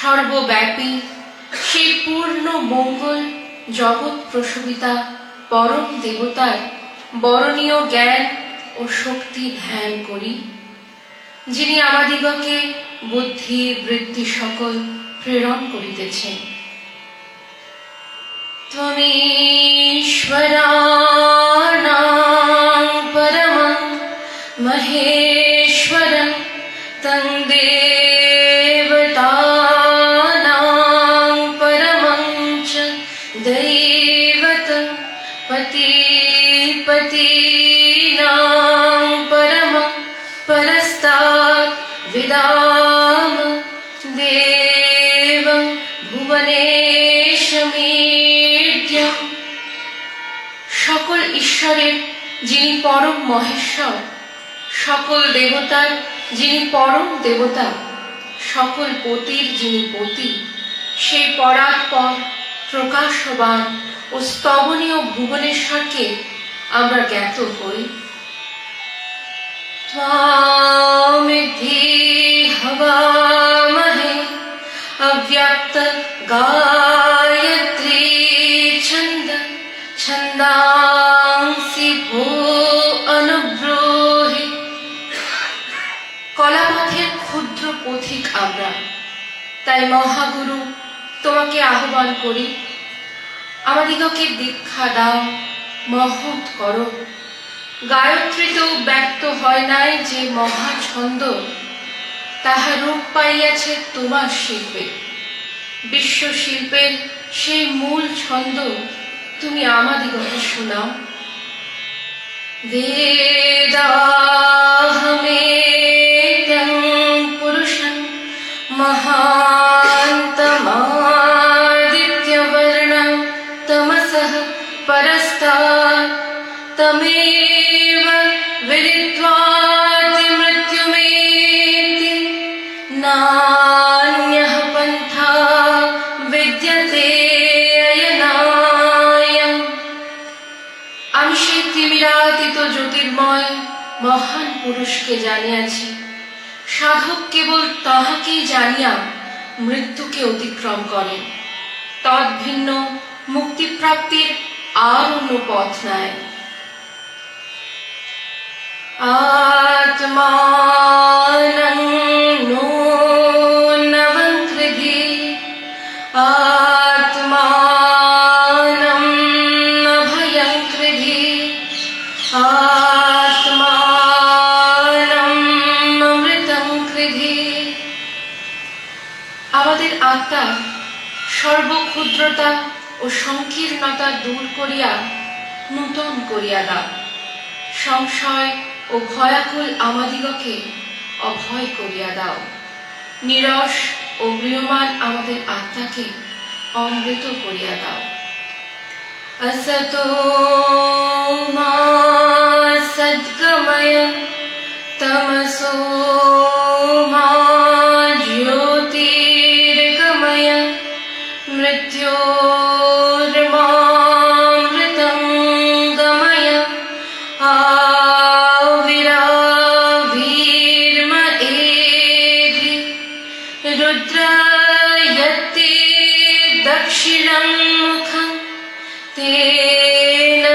সর্বব্যাপী সেই পূর্ণ মঙ্গল জগৎ প্রসবিতা পরম দেবতার বরণীয় জ্ঞান ও শক্তি ধ্যান করি যিনি আমাদিগকে বুদ্ধি বৃত্তি সকল প্রেরণ করিতেছেন त्वमीश्वराणां परमं महेश्वरं तं पतिपतीनां परमं परस्तात् विदाम देवं ভুবনেশমীড্যম সকল ঈশ্বরের যিনি পরম মহেশ্বর সকল দেবতার যিনি পরম দেবতা সকল পতির যিনি পতি সেই পরাৎপর প্রকাশবান ও স্তবনীয় ভুবনেশ্বরকে আমরা জ্ঞাত হই। ত্বামিধি হবামহে অব্যক্ত গায়ত্রী ছন্দ, ছন্দাংসি ভো অনুব্রোহে। কলাপথের ক্ষুদ্র পথিক আমরা, তাই মহাগুরু তোমাকে আহ্বান করি আমাদিগকে দীক্ষা দাও মহৎ করো গায়ত্রীতেও ব্যক্ত হয় নাই যে মহা ছন্দ তাহা রূপ পাইয়াছে তোমার শিল্পে বিশ্ব শিল্পের সেই মূল ছন্দ তুমি আমাদিগকে শোনাও বেদাহমেত্যং পুরুষং महान्तमादित्यवर्णं परस्तात् तमेव विदित्वातिमृत्युमेति नान्यः पन्था विद्यते अयनायम् আমি সেই তিমিরাতীত জ্যোতির্ময় মহান পুরুষকে জানিয়াছি সাধক কেবল তাহাকেই জানিয়া মৃত্যুকে অতিক্রম করেন তদ্ভিন্ন মুক্তিপ্রাপ্তির আর অন্য পথ নাই। আত্মানং নো নবঙ্কৃধি আত্মানম অভয়ং কৃধি আত্মানম অমৃতং কৃধি আমাদের আত্মা সর্বক্ষুদ্রতা ও সংকীর্ণতা দূর করিয়া নূতন করিয়া দাও সংশয় ও ভয়াকুল আমাদিগকে অভয় করিয়া দাও নিরস ও গৃহমান আমাদের আত্মাকে অমৃত করিয়া দাও असतो मा सद्गमय यत्ते दक्षिणं मुखं तेन